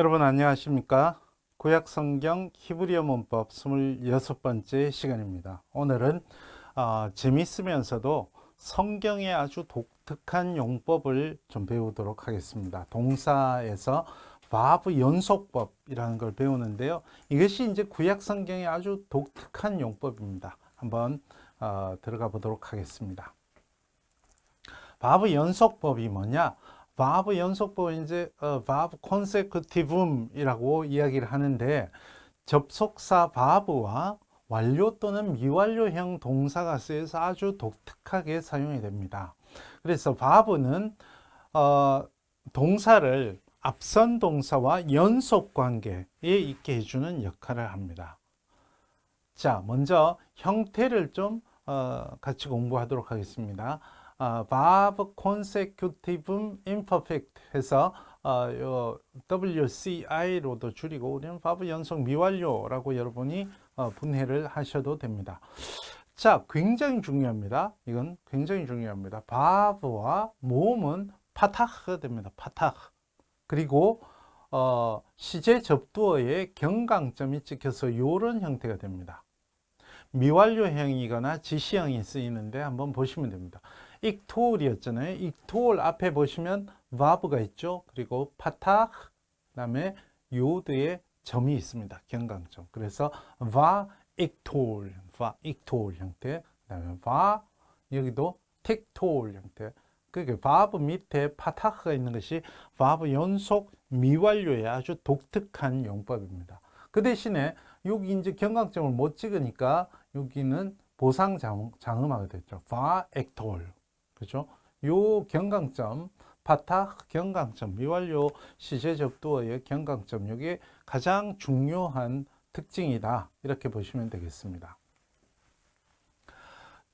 여러분 안녕하십니까? 구약 성경 히브리어 문법 26번째 시간입니다. 오늘은 어, 재밌으면서도 성경의 아주 독특한 용법을 좀 배우도록 하겠습니다. 동사에서 바브 연속법이라는 걸 배우는데요. 이것이 이제 구약 성경의 아주 독특한 용법입니다. 한번 어, 들어가 보도록 하겠습니다. 바브 연속법이 뭐냐? 바브 연속법은 이제 어, 바브 콘세큐티브음이라고 이야기를 하는데 접속사 바브와 완료 또는 미완료형 동사가 쓰여서 아주 독특하게 사용이 됩니다. 그래서 바브는 어, 동사를 앞선 동사와 연속 관계에 있게 해주는 역할을 합니다. 자, 먼저 형태를 좀 어, 같이 공부하도록 하겠습니다. 어, verb consecutive imperfect 해서 어, 요 WCI로도 줄이고 우리는 verb 연속 미완료라고 여러분이 어, 분해를 하셔도 됩니다. 자, 굉장히 중요합니다. 이건 굉장히 중요합니다. verb와 모음은 파타흐 됩니다. 파타흐. 그리고 어, 시제 접두어에 경강점이 찍혀서 이런 형태가 됩니다. 미완료형이거나 지시형이 쓰이는데 한번 보시면 됩니다. 익토올이었잖아요. 익토올 앞에 보시면 바브가 있죠. 그리고 파타 그다음에 요드에 점이 있습니다. 경강점. 그래서 바 익토올, 바 익토올 형태. 그다음에 바 여기도 텍토올 형태. 그게 바브 밑에 파타크가 있는 것이 바브 연속 미완료의 아주 독특한 용법입니다. 그 대신에 여기 이제 경강점을 못 찍으니까 여기는 보상 장음하게 됐죠. 바 액톨. 그죠? 요 경강점, 파타 경강점, 미완료 시제 접두어의 경강점, 이게 가장 중요한 특징이다. 이렇게 보시면 되겠습니다.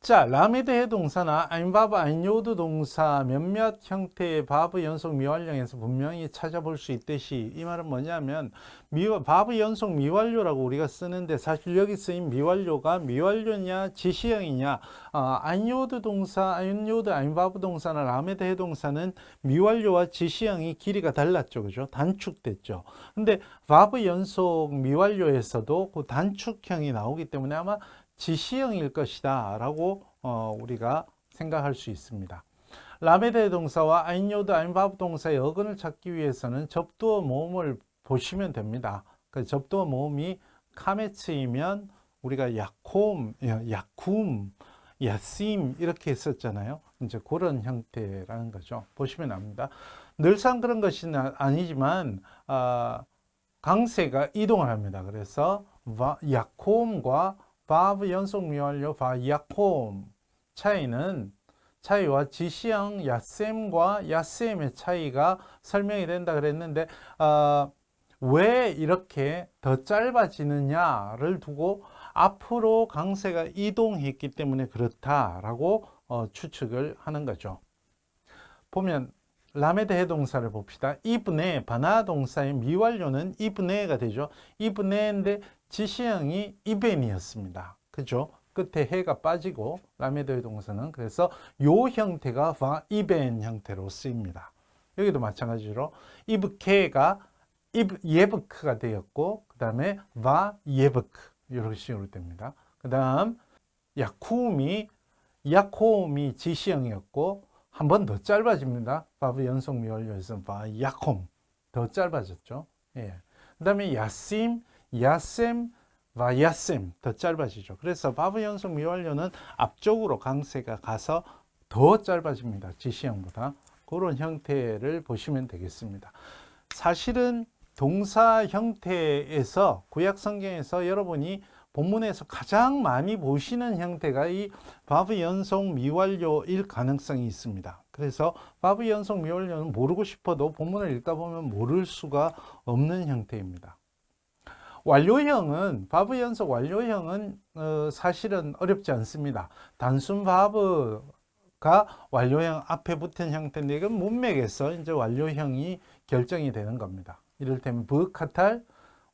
자, 라메드 해 동사나 아인바브 아인요드 동사 몇몇 형태의 바브 연속 미완료에서 분명히 찾아볼 수 있듯이 이 말은 뭐냐면 미, 바브 연속 미완료라고 우리가 쓰는데 사실 여기 쓰인 미완료가 미완료냐 지시형이냐 어, 아인요드 동사, 아인요드 아인바브 동사나 라메드 해 동사는 미완료와 지시형이 길이가 달랐죠. 그죠? 단축됐죠. 근데 바브 연속 미완료에서도 그 단축형이 나오기 때문에 아마 지시형일 것이다 라고 어, 우리가 생각할 수 있습니다. 라메데 동사와 아인요드 아인바브 동사의 어근을 찾기 위해서는 접두어 모음을 보시면 됩니다. 그 접두어 모음이 카메츠이면 우리가 야콤, 야쿰, 야심 이렇게 했었잖아요. 이제 그런 형태라는 거죠. 보시면 압니다. 늘상 그런 것은 아니지만 아, 강세가 이동을 합니다. 그래서 야콤과 바브 연속 미완료 바야콤 차이는 차이와 지시형 야셈과 야셈의 차이가 설명이 된다 그랬는데 어, 왜 이렇게 더 짧아지느냐를 두고 앞으로 강세가 이동했기 때문에 그렇다라고 어, 추측을 하는 거죠. 보면 라메드 해동사를 봅시다. 이브네 바나 동사의 미완료는 이브네가 되죠. 이브네인데 지시형이 이벤이었습니다. 그죠? 끝에 해가 빠지고 라메드 동사는 그래서 요 형태가 바 이벤 형태로 쓰입니다. 여기도 마찬가지로 이브케가 이브 예브크가 되었고 그 다음에 바 예브크 이런 식으로 됩니다. 그 다음 야쿠미 야콤이 지시형이었고 한 번 더 짧아집니다. 바브 연속 미완료에서 바 야콤 더 짧아졌죠. 예. 그 다음에 야심 야셈, 와야셈 더 짧아지죠. 그래서 바브 연속 미완료는 앞쪽으로 강세가 가서 더 짧아집니다. 지시형보다. 그런 형태를 보시면 되겠습니다. 사실은 동사 형태에서 구약 성경에서 여러분이 본문에서 가장 많이 보시는 형태가 이 바브 연속 미완료일 가능성이 있습니다. 그래서 바브 연속 미완료는 모르고 싶어도 본문을 읽다 보면 모를 수가 없는 형태입니다. 완료형은 바브 연속 완료형은 어, 사실은 어렵지 않습니다. 단순 바브가 완료형 앞에 붙은 형태인데 이건 문맥에서 이제 완료형이 결정이 되는 겁니다. 이를테면 브카탈,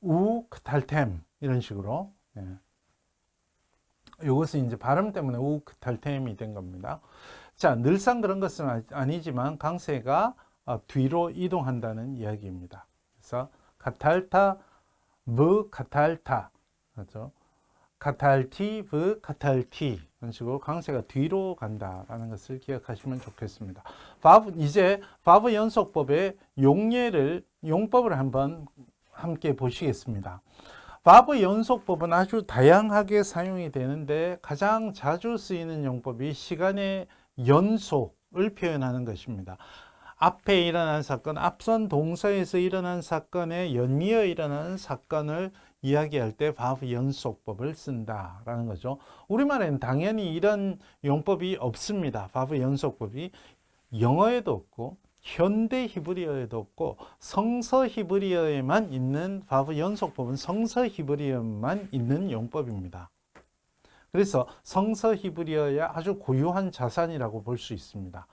우, 크탈템 이런 식으로 예. 이것은 이제 발음 때문에 우, 크탈템이 된 겁니다. 자, 늘상 그런 것은 아니지만 강세가 어, 뒤로 이동한다는 이야기입니다. 그래서 카탈타, 브 카탈타. 그렇죠? 카탈티, 브 카탈티. 이런 식으로 강세가 뒤로 간다라는 것을 기억하시면 좋겠습니다. 바브, 이제 바브 연속법의 용례를, 용법을 한번 함께 보시겠습니다. 바브 연속법은 아주 다양하게 사용이 되는데 가장 자주 쓰이는 용법이 시간의 연속을 표현하는 것입니다. 앞에 일어난 사건, 앞선 동사에서 일어난 사건에 연이어 일어나는 사건을 이야기할 때 바브 연속법을 쓴다라는 거죠. 우리말에는 당연히 이런 용법이 없습니다. 바브 연속법이 영어에도 없고 현대 히브리어에도 없고 성서 히브리어에만 있는 바브 연속 법은 성서 히브리어만 있는 용법입니다. 그래서 성서 히브리어의 아주 고유한 자산이라고 볼 수 있습니다.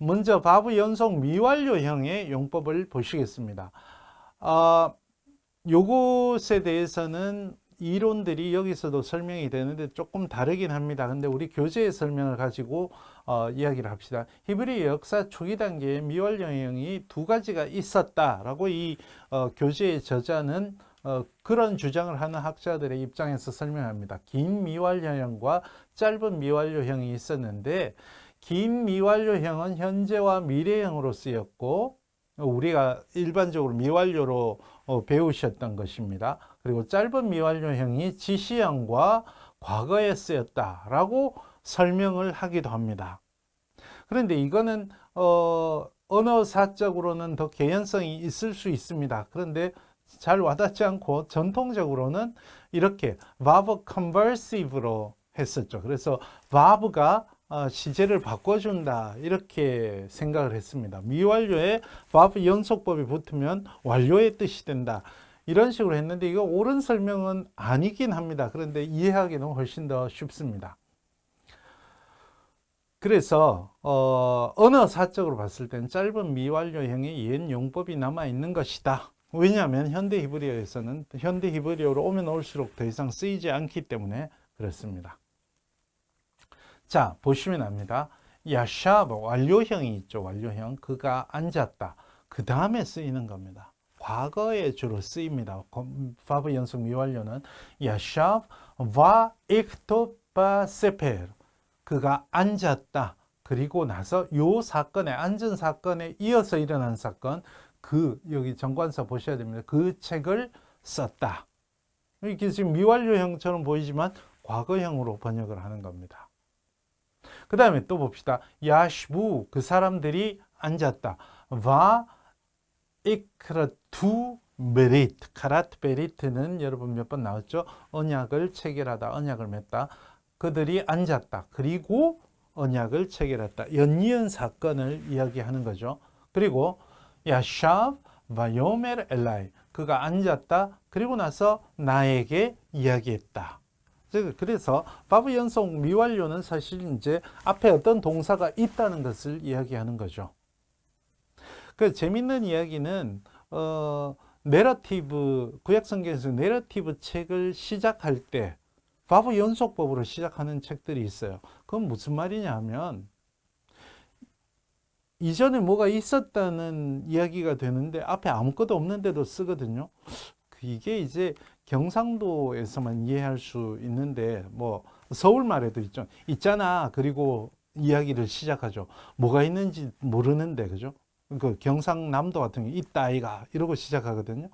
먼저 바브 연속 미완료형의 용법을 보시겠습니다. 아, 요것에 대해서는 이론들이 여기서도 설명이 되는데 조금 다르긴 합니다. 근데 우리 교재의 설명을 가지고 어, 이야기를 합시다. 히브리 역사 초기 단계에 미완료형이 두 가지가 있었다라고 이 어, 교재의 저자는 어, 그런 주장을 하는 학자들의 입장에서 설명합니다. 긴 미완료형과 짧은 미완료형이 있었는데 긴 미완료형은 현재와 미래형으로 쓰였고 우리가 일반적으로 미완료로 어, 배우셨던 것입니다. 그리고 짧은 미완료형이 지시형과 과거에 쓰였다라고 설명을 하기도 합니다. 그런데 이거는 어, 언어사적으로는 더 개연성이 있을 수 있습니다. 그런데 잘 와닿지 않고 전통적으로는 이렇게 verb conversive로 했었죠. 그래서 verb가 어, 시제를 바꿔준다 이렇게 생각을 했습니다. 미완료에 verb 연속법이 붙으면 완료의 뜻이 된다. 이런 식으로 했는데 이거 옳은 설명은 아니긴 합니다. 그런데 이해하기는 훨씬 더 쉽습니다. 그래서 어, 언어사적으로 봤을 때는 짧은 미완료형의 옛 용법이 남아 있는 것이다. 왜냐하면 현대 히브리어에서는 현대 히브리어로 오면 올수록 더 이상 쓰이지 않기 때문에 그렇습니다. 자 보시면 압니다. 야샤브 완료형이 있죠. 완료형 그가 앉았다. 그 다음에 쓰이는 겁니다. 과거에 주로 쓰입니다. 바브 연속 미완료는 야샤브 와 익토 바 세페르 그가 앉았다. 그리고 나서 요 사건에 앉은 사건에 이어서 일어난 사건 그 여기 정관사 보셔야 됩니다. 그 책을 썼다. 이게 지금 미완료형처럼 보이지만 과거형으로 번역을 하는 겁니다. 그 다음에 또 봅시다. 야시부 그 사람들이 앉았다. 와 이크라투 메리트 카라트 베리트는 여러분 몇 번 나왔죠? 언약을 체결하다, 언약을 맺다. 그들이 앉았다. 그리고 언약을 체결했다. 연이은 사건을 이야기하는 거죠. 그리고 야샤브 바요멜 엘라이 그가 앉았다. 그리고 나서 나에게 이야기했다. 그래서 바브 연속 미완료는 사실 이제 앞에 어떤 동사가 있다는 것을 이야기하는 거죠. 그 재밌는 이야기는 어 내러티브 구약 성경에서 내러티브 책을 시작할 때 바브 연속법으로 시작하는 책들이 있어요. 그건 무슨 말이냐 하면 이전에 뭐가 있었다는 이야기가 되는데 앞에 아무것도 없는데도 쓰거든요. 이게 이제 경상도에서만 이해할 수 있는데 뭐 서울 말에도 있죠. 있잖아. 그리고 이야기를 시작하죠. 뭐가 있는지 모르는데 그죠? 그 경상남도 같은 경우 있다 아이가 이러고 시작하거든요.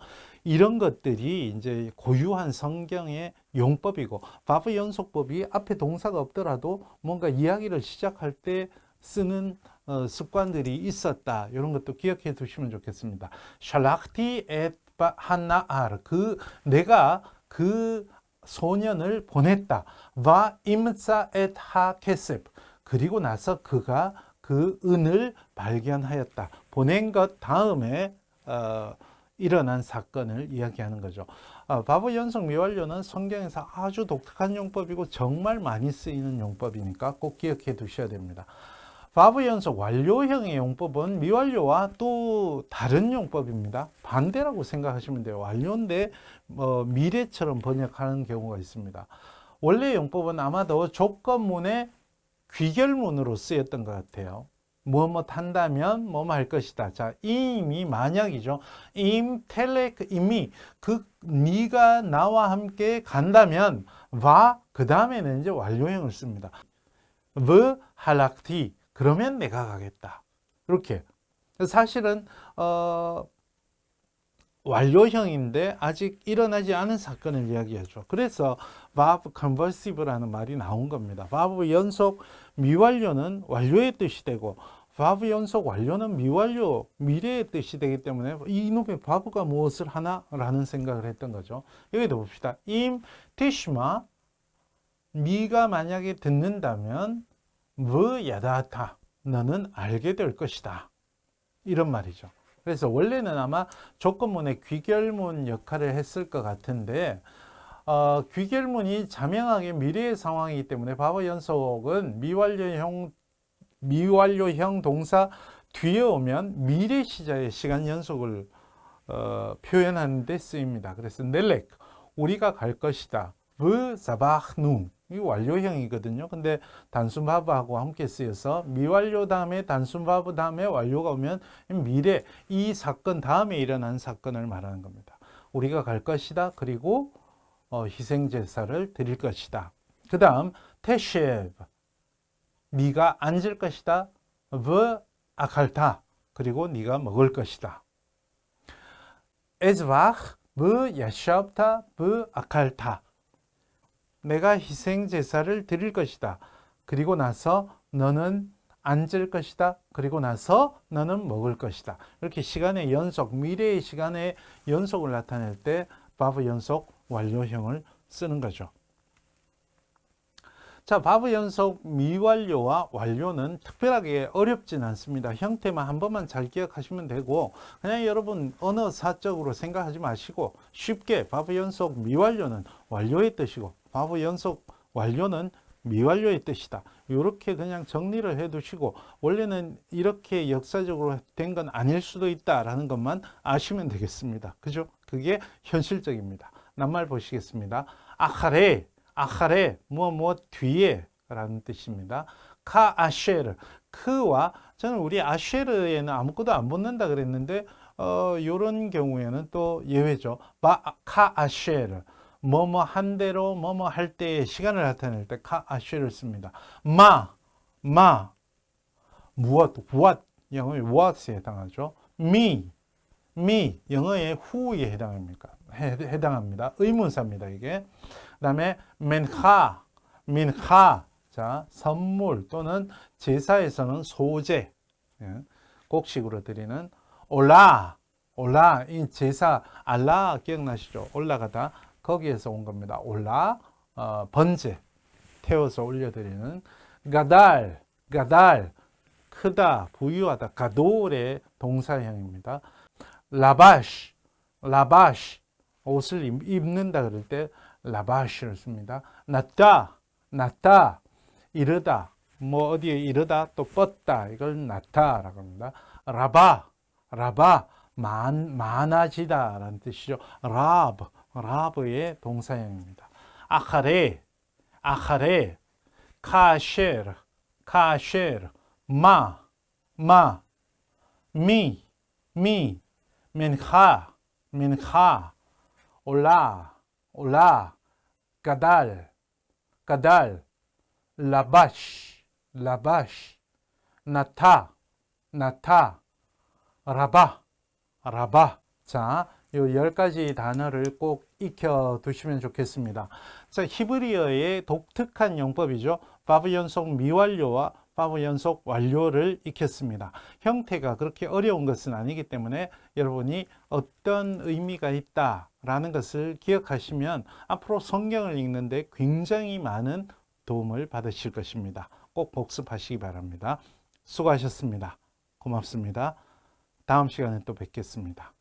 이런 것들이 이제 고유한 성경의 용법이고 바브 연속법이 앞에 동사가 없더라도 뭔가 이야기를 시작할 때 쓰는 어, 습관들이 있었다. 이런 것도 기억해 두시면 좋겠습니다. 샬락티 엣 하나알 그 내가 그 소년을 보냈다. 와 임사 엣 하케셉 그리고 나서 그가 그 은을 발견하였다. 보낸 것 다음에 어, 일어난 사건을 이야기하는 거죠. 어, 바보 연속 미완료는 성경에서 아주 독특한 용법이고 정말 많이 쓰이는 용법이니까 꼭 기억해 두셔야 됩니다. 바브 연속 완료형의 용법은 미완료와 또 다른 용법입니다. 반대라고 생각하시면 돼요. 완료인데 뭐 미래처럼 번역하는 경우가 있습니다. 원래 용법은 아마도 조건문의 귀결문으로 쓰였던 것 같아요. 뭐뭐 탄다면 뭐뭐 할 것이다. 자, 임이 만약이죠. 임 텔레크 임이 그 네가 나와 함께 간다면 와 그다음에는 이제 완료형을 씁니다. 브 할락티 그러면 내가 가겠다. 이렇게 사실은 어 완료형인데 아직 일어나지 않은 사건을 이야기하죠. 그래서 verb conversive라는 말이 나온 겁니다. verb 연속 미완료는 완료의 뜻이 되고 verb 연속 완료는 미완료 미래의 뜻이 되기 때문에 이놈의 verb가 무엇을 하나 라는 생각을 했던 거죠. 여기도 봅시다. 임 티시마 네가 만약에 듣는다면 뭐 야다타 너는 알게 될 것이다. 이런 말이죠. 그래서 원래는 아마 조건문의 귀결문 역할을 했을 것 같은데 어, 귀결문이 자명하게 미래의 상황이기 때문에 바보 연속은 미완료형 미완료형 동사 뒤에 오면 미래 시자의 시간 연속을 어, 표현하는 데 쓰입니다. 그래서 넬렉 우리가 갈 것이다. 브 사바흐누 이 완료형이거든요. 근데 단순 바브하고 함께 쓰여서 미완료 다음에 단순 바브 다음에 완료가 오면 미래 이 사건 다음에 일어난 사건을 말하는 겁니다. 우리가 갈 것이다. 그리고 어, 희생 제사를 드릴 것이다. 그 다음 테셰브 네가 앉을 것이다. 브 아칼타 그리고 네가 먹을 것이다. 에즈바흐 브 야샵타 브 아칼타 내가 희생 제사를 드릴 것이다. 그리고 나서 너는 앉을 것이다. 그리고 나서 너는 먹을 것이다. 이렇게 시간의 연속, 미래의 시간의 연속을 나타낼 때 바브 연속 완료형을 쓰는 거죠. 자, 바브 연속 미완료와 완료는 특별하게 어렵진 않습니다. 형태만 한 번만 잘 기억하시면 되고 그냥 여러분 언어사적으로 생각하지 마시고 쉽게 바브 연속 미완료는 완료의 뜻이고 바브 연속 완료는 미완료의 뜻이다. 이렇게 그냥 정리를 해 두시고 원래는 이렇게 역사적으로 된 건 아닐 수도 있다라는 것만 아시면 되겠습니다. 그죠? 그게 현실적입니다. 낱말 보시겠습니다. 아카레, 아카레, 뭐, 뭐, 뒤에 라는 뜻입니다. 카 아쉐르, 크와 저는 우리 아쉐르에는 아무것도 안 붙는다 그랬는데 어, 요런 경우에는 또 예외죠. 바, 카 아쉐르. 뭐뭐 한 대로 뭐뭐 할 때의 시간을 나타낼 때 카 아쉬를 씁니다. 마, 마, 무엇, what 영어의 what에 해당하죠. me, me 영어의 who에 해당합니까? 해당합니다. 의문사입니다. 이게. 그다음에 menha, minha 자 선물 또는 제사에서는 소재 예, 곡식으로 드리는 올라 올라 이 제사 알라 기억나시죠? 올라가다 거기에서 온 겁니다. 올라 어, 번제 태워서 올려드리는 가달 가달 크다 부유하다 가돌의 동사형입니다. 라바시 라바시 옷을 입는다 그럴 때 라바시를 씁니다. 낫다 낫다 이르다 뭐 어디에 이르다 또 뻗다 이걸 낫다라고 합니다. 라바 라바 많, 많아지다라는 뜻이죠. 라브 라브의 동사형입니다. 아카레, 아카레, 카셰르, 카셰르, 마, 마, 미, 미, 민하, 민하, 올라, 올라, 가달, 가달, 라바시, 라바시, 나타, 나타, 라바, 라바. 자, 요 열 가지 단어를 꼭 익혀 두시면 좋겠습니다. 자, 히브리어의 독특한 용법이죠. 바브 연속 미완료와 바브 연속 완료를 익혔습니다. 형태가 그렇게 어려운 것은 아니기 때문에 여러분이 어떤 의미가 있다라는 것을 기억하시면 앞으로 성경을 읽는데 굉장히 많은 도움을 받으실 것입니다. 꼭 복습하시기 바랍니다. 수고하셨습니다. 고맙습니다. 다음 시간에 또 뵙겠습니다.